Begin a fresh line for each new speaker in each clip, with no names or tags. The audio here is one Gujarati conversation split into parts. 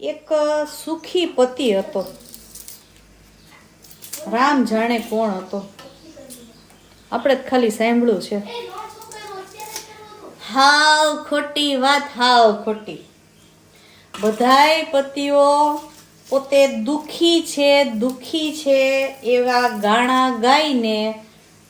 એક સુખી પતિ હતો. રામ જાણે કોણ હતો. આપણે ખાલી સાંભળ્યું છે. હાવ ખોટી વાત, હાવ ખોટી. બધાય પતિઓ પોતે દુખી છે દુખી છે એવા ગાણા ગાઈને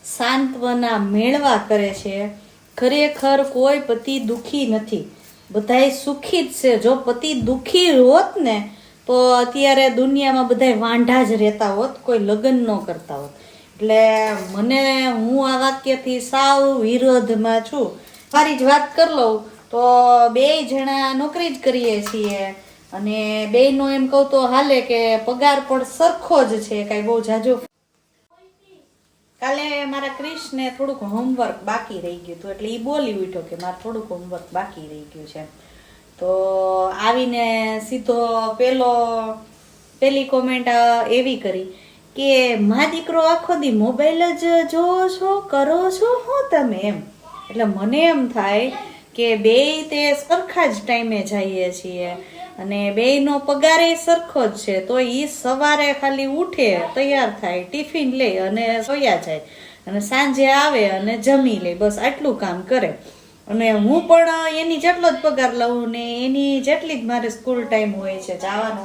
સાંત્વના મેળવા કરે છે. ખરેખર કોઈ પતિ દુખી નથી. બધાય સુખી જ છે. જો પતિ દુખી હોત ને, તો અત્યારે દુનિયામાં બધાય વાંઢા જ રહેતા હોત, કોઈ લગ્ન ન કરતા હોત. એટલે મને હું આ વાક્યથી સાવ વિરોધમાં છું. મારી જ વાત કરી લઉં. તો બે જણા નોકરી જ કરીએ છીએ અને બેયનો એમ કહું તો હાલે કે પગાર પણ સરખો જ છે. કાંઈ બહુ જાજો કાલે મારા ક્રિશને થોડુંક હોમવર્ક બાકી રહી ગયું હતું, એટલે એ બોલી ઉઠ્યો કે મારે થોડુંક હોમવર્ક બાકી રહી ગયું છે. તો આવીને સીધો પેલો, પેલી કોમેન્ટ એવી કરી કે, મા દીકરો આખો દી મોબાઈલ જ જોવો છો, કરો છો, હું તમે? એમ. એટલે મને એમ થાય કે બે તે સરખા જ ટાઈમે જઈએ છીએ. અને બેયનો પગાર એ સરખો જ છે, તો એ સવારે ખાલી ઉઠે, તૈયાર થાય, ટિફિન લે અને સોયા જાય. અને સાંજે આવે અને જમી લે, બસ આટલું કામ કરે. અને હું પણ એની જેટલો જ પગાર લઉં ને એની જેટલી જ મારે સ્કૂલ ટાઈમ હોય છે જવાનો.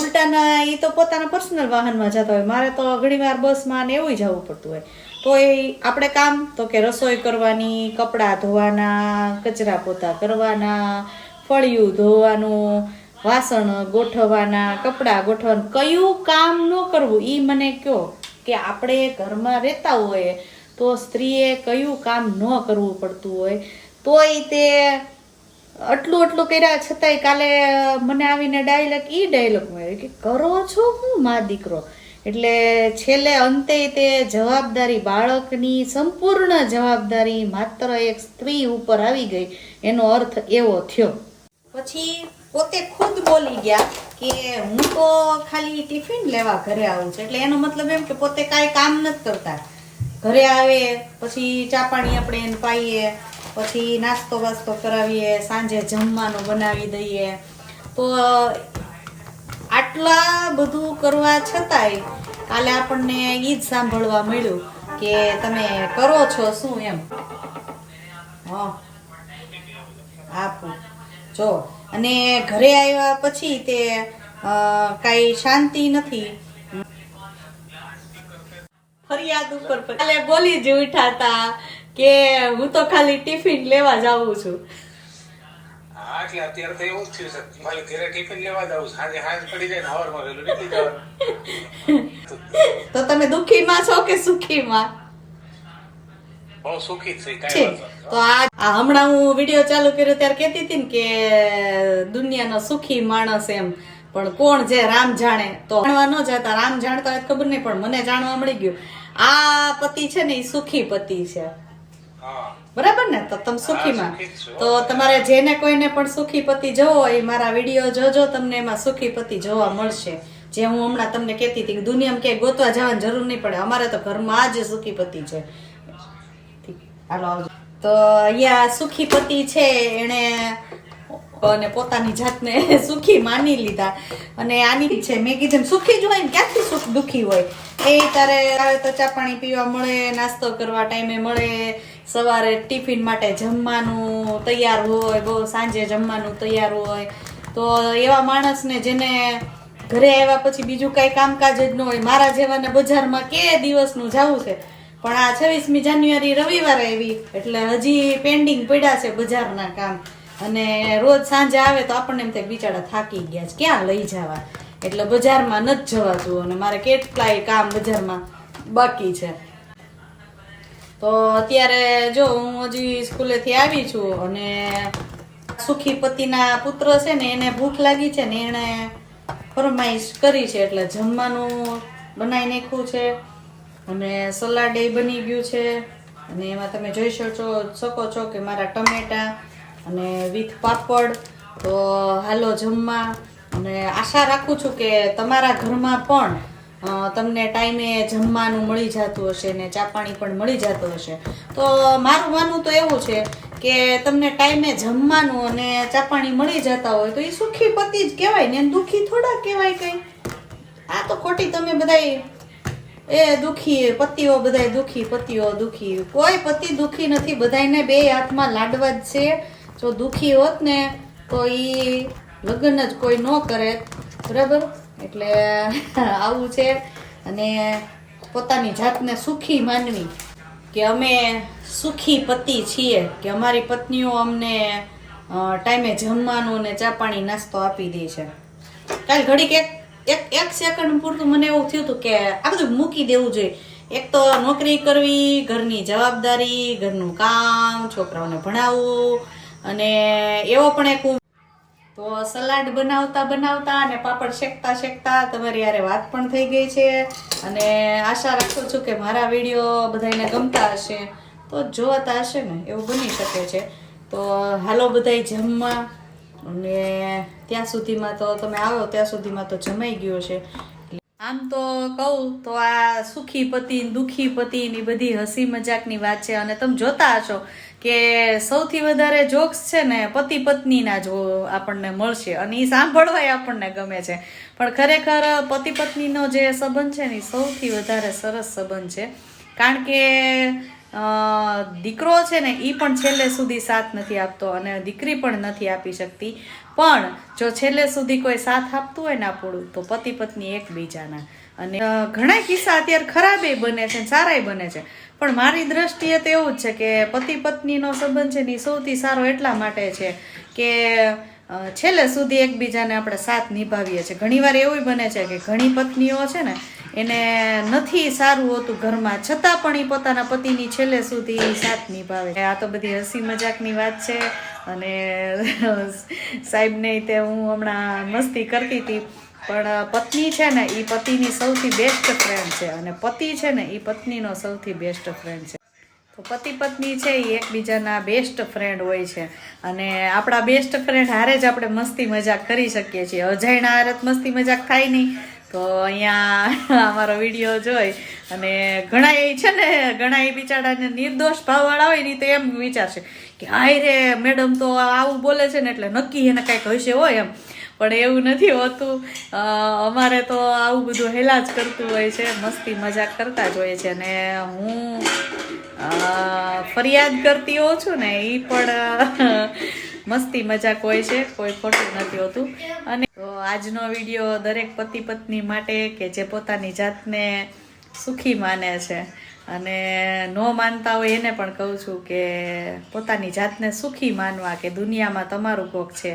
ઉલટાના એ તો પોતાના પર્સનલ વાહનમાં જતા હોય. મારે તો ઘણીવાર બસમાં ને એવું જવું પડતું હોય. તો એ આપણે કામ, તો કે રસોઈ કરવાની, કપડાં ધોવાના, કચરા પોતા કરવાના ફળિયું ધોવાનું, વાસણ ગોઠવવાના, કપડાં ગોઠવવાનું, કયું કામ ન કરવું એ મને કહો કે આપણે ઘરમાં રહેતા હોઈએ તો સ્ત્રીએ કયું કામ ન કરવું પડતું હોય, તોય તે આટલું આટલું કર્યા છતાંય કાલે મને આવીને ડાયલોગ એ ડાયલોગ મળ્યો કે, કરો છો હું, મા દીકરો? એટલે છેલ્લે અંતે તે જવાબદારી બાળકની સંપૂર્ણ જવાબદારી માત્ર એક સ્ત્રી ઉપર આવી ગઈ, એનો અર્થ એવો થયો. પછી પોતે ખુદ બોલી ગયા કે હું તો ખાલી ટિફિન લેવા ઘરે આવું છું. એટલે એનો મતલબ એમ કે પોતે કાંઈ કામ નથી કરતા. ઘરે આવે, પછી ચા પાણી આપણે એને પાઈએ, પછી નાસ્તો વાસ્તો કરાવીએ, સાંજે જમવાનું બનાવી દઈએ. તો આટલા બધું કરવા છતાંય કાલે આપણને ઈ જ સાંભળવા મળ્યું કે તમે કરો છો શું એમ? હા. આપું જો અને ઘરે આવ્યા પછી તે કઈ શાંતિ નથી. ફરિયાદ ઉપર કાલે બોલી જ ઉઠાતા કે હું તો ખાલી ટિફિન લેવા જાઉં છું.
એટલે અત્યારે તો એવું જ થયું છે મારી ઘરે ટિફિન લેવા જાઉં છું. સાંજે સાંજ પડી જાય ને હવારમાં વહેલું નીકળી જવાનું.
તો તમે દુઃખીમાં છો કે સુખીમાં?
બહુ સુખી છે
તો આ હમણાં હું વીડિયો ચાલુ કર્યો ત્યારે કહેતી હતી ને કે દુનિયાનો સુખી માણસ એમ. પણ કોણ છે રામ જાણે? તો જાણવા ન જતા રામ જાણતા હોય ખબર નહીં પણ મને જાણવા મળી ગયું. આ પતિ છે ને એ સુખી પતિ છે. બરાબર ને? તો તમે સુખીમાં
સુખી જ
તો તમારે જેને કોઈને પણ સુખી પતિ જોવો હોય એ મારા વીડિયો જોજો તમને એમાં સુખી પતિ જોવા મળશે. જે હું હમણાં તમને કહેતી હતી કે દુનિયામાં ક્યાંય ગોતવા જવાની જરૂર નહીં પડે. અમારે તો ઘરમાં જ સુખી પતિ છે. હાલો તો અહીંયા સુખી પતિ છે, એણે અને પોતાની જાતને સુખી માની લીધા. અને આની છે મેં કીધું સુખી જ હોય ને ક્યાંથી સુખ દુખી હોય? એ તારે તો પાણી પીવા મળે, નાસ્તો કરવા ટાઈમે મળે, સવારે ટિફિન માટે જમવાનું તૈયાર હોય, બહુ સાંજે જમવાનું તૈયાર હોય. તો એવા માણસને જેને ઘરે આવ્યા પછી બીજું કાંઈ કામકાજ જ ન હોય, મારા જેવાને બજારમાં કે દિવસનું જવું છે? પણ આ છવ્વીસમી જાન્યુઆરી રવિવારે આવી. એટલે હજી પેન્ડિંગ પડ્યા છે બજારના કામ. અને રોજ સાંજે આવે તો આપણને એમ થાય બિચારા થાકી ગયા છે. ક્યાં લઈ જવા? એટલે બજારમાં નથી જવાતું. અને મારે કેટલાય કામ બજારમાં બાકી છે. તો અત્યારે જો હું હજી સ્કૂલેથી આવી છું અને સુખી પતિના પુત્ર છે ને એને ભૂખ લાગી છે ને એણે ફરમાઈશ કરી છે. એટલે જમવાનું બનાવી નાખ્યું છે. અને સલાડ એ બની ગયું છે. અને એમાં તમે જોઈ શકો શકો છો કે મારા ટમેટા અને વિથ પાપડ. તો હાલો જમવા. અને આશા રાખું છું કે તમારા ઘરમાં પણ તમને ટાઈમે જમવાનું મળી જતું હશે ને ચા પાણી પણ મળી જતું હશે. તો મારું માનવું તો એવું છે કે તમને ટાઈમે જમવાનું અને ચા પાણી મળી જતા હોય તો એ સુખી પતિ જ કહેવાય ને દુઃખી થોડા કહેવાય કંઈ. આ તો ખોટી તમે બધાય એ દુખી, પતિઓ બધાય દુખી, પતિઓ દુખી. કોઈ પતિ દુખી નથી, બધાયને બે હાથમાં લાડવા જ છે. જો દુખી હોત ને, તો ઈ લગ્ન જ કોઈ ન કરે. બરાબર? એટલે આવું છે. અને પોતાની જાતને સુખી માનવી. કે અમે સુખી પતિ છીએ. કે અમારી પત્નીઓ અમને ટાઈમે જમવાનું ને ચા પાણી નાસ્તો આપી દે છે. કાલ ઘડીક એક એક એક સેકન્ડ પૂરતું મને એવું થયું હતું કે આ બધું મૂકી દેવું જોઈએ. એક તો નોકરી કરવી, ઘરની જવાબદારી, ઘરનું કામ, છોકરાઓને ભણાવવું, અને એવો પણ એક તો સલાડ બનાવતા બનાવતા અને પાપડ શેકતા શેકતા તમારી યારે વાત પણ થઈ ગઈ છે. અને આશા રાખું છું કે મારા વીડિયો બધાને ગમતા હશે. તો જોવાતા હશે ને એવું બની શકે છે. તો હાલો બધાય જમવા. અને ત્યાં સુધીમાં તો તમે આવો, ત્યાં સુધીમાં તો જમાઈ ગયો છે. આમ તો કહું, તો આ સુખી પતિ, દુઃખી પતિ, ની બધી હસી મજાકની વાત છે. અને તમે જોતા હશો કે સૌથી વધારે જોક્સ છે ને પતિ પત્નીના જો આપણને મળશે. અને એ સાંભળવાય આપણને ગમે છે. પણ ખરેખર પતિ પત્નીનો જે સંબંધ છે ને સૌથી વધારે સરસ સંબંધ છે. કારણ કે દીકરો છે ને એ પણ છેલ્લે સુધી સાથ નથી આપતો અને દીકરી પણ નથી આપી શકતી. પણ જો છેલ્લે સુધી કોઈ સાથ આપતું હોય ને આપણું, તો પતિ પત્ની એકબીજાના. અને ઘણા કિસ્સા અત્યારે ખરાબે બને છે સારાય બને છે. પણ મારી દ્રષ્ટિએ તો એવું જ છે કે પતિ પત્નીનો સંબંધ છે ને એ સૌથી સારો એટલા માટે છે કે છેલ્લે સુધી એકબીજાને આપણે સાથ નિભાવીએ છીએ. ઘણીવાર એવું બને છે કે ઘણી પત્નીઓ છે ને એને નથી સારું હોતું ઘરમાં. છતાં પણ એ પોતાના પતિની છેલ્લે સુધી સાથ નિભાવે આ તો બધી હસી મજાકની વાત છે. અને સાહેબને તે હું હમણાં મસ્તી કરતી હતી. પણ પત્ની છે ને એ પતિની સૌથી બેસ્ટ ફ્રેન્ડ છે. અને પતિ છે ને એ પત્નીનો સૌથી બેસ્ટ ફ્રેન્ડ છે. તો પતિ પત્ની છે એ એકબીજાના બેસ્ટ ફ્રેન્ડ હોય છે. અને આપણા બેસ્ટ ફ્રેન્ડ હારે જ આપણે મસ્તી મજાક કરી શકીએ છીએ. અજાયણા હારે મસ્તી મજાક થાય નહીં. તો અહીંયા અમારો વીડિયો જોઈ અને ઘણા એ છે ને ઘણા એ બિચારાને નિર્દોષ ભાવવાળા હોય ને તો એમ વિચારશે કે હાય રે, મેડમ તો આવું બોલે છે ને એટલે નક્કી એને કાંઈક હશે હોય એમ. પણ એવું નથી હોતું. અમારે તો આવું બધું હેલા જ કરતું હોય છે, મસ્તી મજાક કરતા જ હોય છે અને હું ફરિયાદ કરતી હોઉં છું ને એ પણ મસ્તી મજાક હોય છે, કોઈ ખોટું નથી હોતું. અને તો આજનો વીડિયો દરેક પતિ પત્ની માટે કે જે પોતાની જાતને સુખી માને છે. અને ન માનતા હોય એને પણ કહું છું કે પોતાની જાતને સુખી માનવા કે દુનિયામાં તમારું કોક છે.